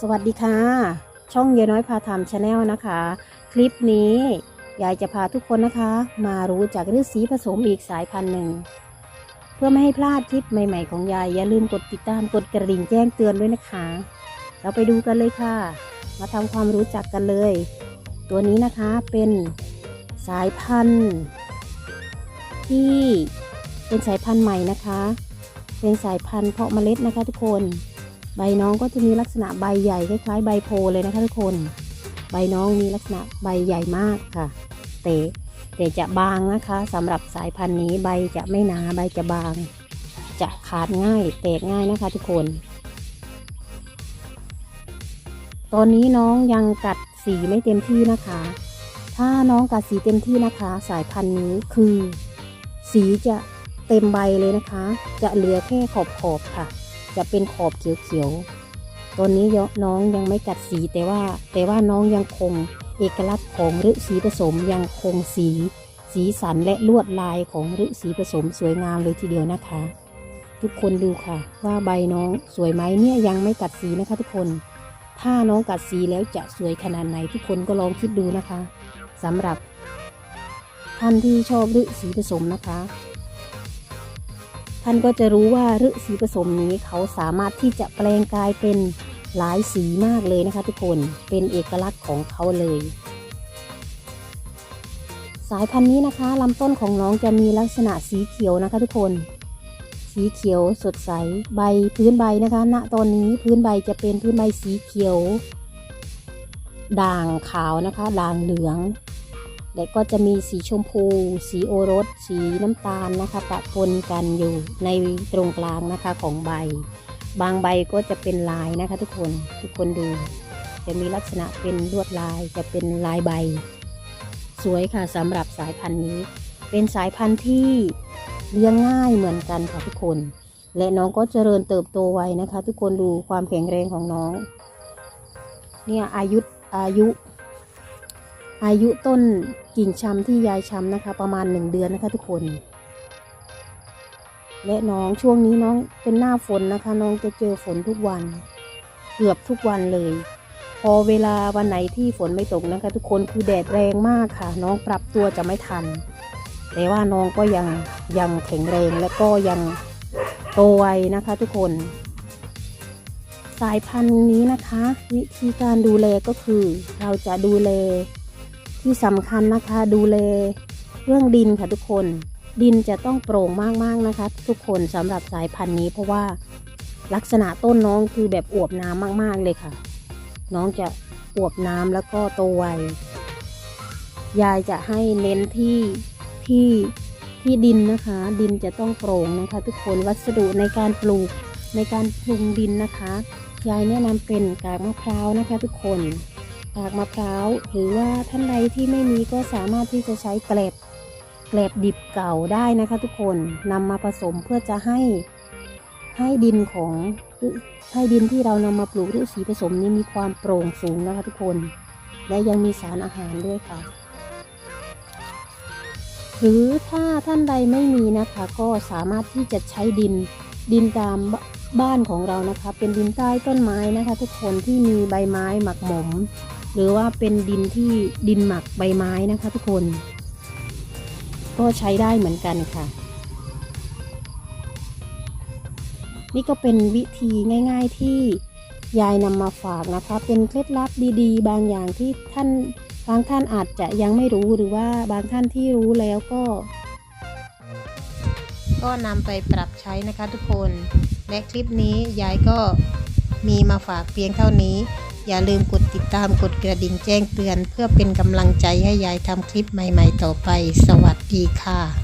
สวัสดีค่ะ ช่องเยน้อยพาทำชาแนลนะคะ คลิปนี้ยายจะพาทุกคนนะคะ มารู้จักฤาษีผสมอีกสายพันธุ์หนึ่ง เพื่อไม่ให้พลาดคลิปใหม่ๆของยายอย่าลืมกดติดตามกดกระดิ่งแจ้งเตือนด้วยนะคะ เราไปดูกันเลยค่ะ มาทำความรู้จักกันเลย ตัวนี้นะคะเป็นสายพันธุ์ ที่เป็นสายพันธุ์ใหม่นะคะ เป็นสายพันธุ์เพาะเมล็ดนะคะทุกคน ใบน้องก็จะมีลักษณะใบใหญ่คล้ายๆใบโพเลยนะคะทุกคน ใบน้องมีลักษณะใบใหญ่มากค่ะแต่แต่จะบางนะคะสำหรับสายพันธุ์นี้ใบจะไม่หนาใบจะบาง จะขาดง่ายแตกง่ายนะคะทุกคน ตอนนี้น้องยังกัดสีไม่เต็มที่นะคะ ถ้าน้องกัดสีเต็มที่นะคะ สายพันธุ์นี้คือ สีจะเต็มใบเลยนะคะ จะเหลือแค่ขอบๆค่ะ จะเป็นขอบเขียวๆ ตอนนี้น้องยังไม่กัดสีแต่ว่า แต่ว่าน้องยังคงเอกลักษณ์ของฤสีผสมยังคงสี สีสันและลวดลายของฤสีผสมสวยงามเลยทีเดียวนะคะ ทุกคนดูค่ะ ว่าใบน้องสวยไหมเนี่ยยังไม่กัดสีนะคะ ทุกคน ถ้าน้องกัดสีแล้วจะสวยขนาดไหนทุกคนก็ลองคิดดูนะคะสำหรับท่านที่ชอบฤสีผสมนะคะ ท่านก็จะรู้ว่าฤสีผสมนี้เขาสามารถที่จะแปลงกายเป็นหลายสีมากเลยนะคะทุกคนเป็นเอกลักษณ์ของเขาเลย สายพันธุ์นี้นะคะลำต้นของน้องจะมีลักษณะสีเขียวนะคะทุกคน สีเขียวสดใสใบพื้นใบนะคะ ณตอนนี้พื้นใบจะเป็นพื้นใบสีเขียว ด่างขาวนะคะ ด่างเหลือง และก็จะมีสีชมพู สีโอรส สีน้ำตาลนะคะปะปนกันอยู่ในตรงกลางนะคะของใบ บางใบก็จะเป็นลายนะคะ ทุกคนทุกคนดู จะมีลักษณะเป็นลวดลายจะเป็นลายใบ สวยค่ะสำหรับสายพันธุ์นี้ เป็นสายพันธุ์ที่เลี้ยงง่ายเหมือนกันค่ะทุกคน และน้องก็เจริญเติบโตไวนะคะ ทุกคนดูความแข็งแรงของน้อง เนี่ยอายุอายุ อายุต้นกิ่งชำที่ยายชำนะคะ ประมาณหนึ่งเดือนนะคะทุกคน และน้องช่วงนี้น้องเป็นหน้าฝนนะคะ น้องจะเจอฝนทุกวัน เกือบทุกวันเลย พอเวลาวันไหนที่ฝนไม่ตกนะคะ ทุกคนคือแดดแรงมากค่ะ น้องปรับตัวจะไม่ทัน แต่ว่าน้องก็ยังยังแข็งแรงและก็ยังโตไวนะคะ ทุกคน สายพันธุ์นี้นะคะ วิธีการดูแลก็คือเราจะดูแล ที่สำคัญนะคะดูแลเรื่องดินค่ะทุกคน ดินจะต้องโปร่งมากๆนะคะ ทุกคนสำหรับสายพันธุ์นี้ เพราะว่าลักษณะต้นน้องคือแบบอวบน้ำมาก ๆเลยค่ะ น้องจะอวบน้ำแล้วก็โตไวยายจะให้เน้นที่ที่ที่ดินนะคะ ดินจะต้องโปร่งนะคะ ทุกคนวัสดุในการปลูกในการปรุงดินนะคะ ยายแนะนำเป็นกากมะพร้าวนะคะ ทุกคน กากมะพร้าว หรือว่าท่านใดที่ไม่มีก็สามารถที่จะใช้แกลบแกลบดิบเก่าได้นะคะทุกคนนำมาผสมเพื่อจะให้ให้ดินของให้ดินที่เรานำมาปลูกฤสีผสมนี้มีความโปร่งสูงนะคะทุกคน และยังมีสารอาหารด้วยค่ะ หรือถ้าท่านใดไม่มีนะคะ ก็สามารถที่จะใช้ดินดินตามบ้านของเรานะคะ เป็นดินใต้ต้นไม้นะคะ ทุกคนที่มีใบไม้หมักหมม หรือว่าเป็นดินที่ดินหมักใบไม้นะคะทุกคน ก็ใช้ได้เหมือนกันค่ะ นี่ก็เป็นวิธีง่ายๆที่ยายนำมาฝากนะคะ เป็นเคล็ดลับดีๆ บางอย่างที่ท่านบางท่านอาจจะยังไม่รู้หรือว่าบางท่านที่รู้แล้วก็ ก็นำไปปรับใช้นะคะทุกคนและคลิปนี้ยายก็มีมาฝากเพียงเท่านี้ อย่าลืมกดติดตามกดกระดิ่งแจ้งเตือน เพื่อเป็นกำลังใจให้ยายทำคลิปใหม่ ๆ ต่อไป สวัสดีค่ะ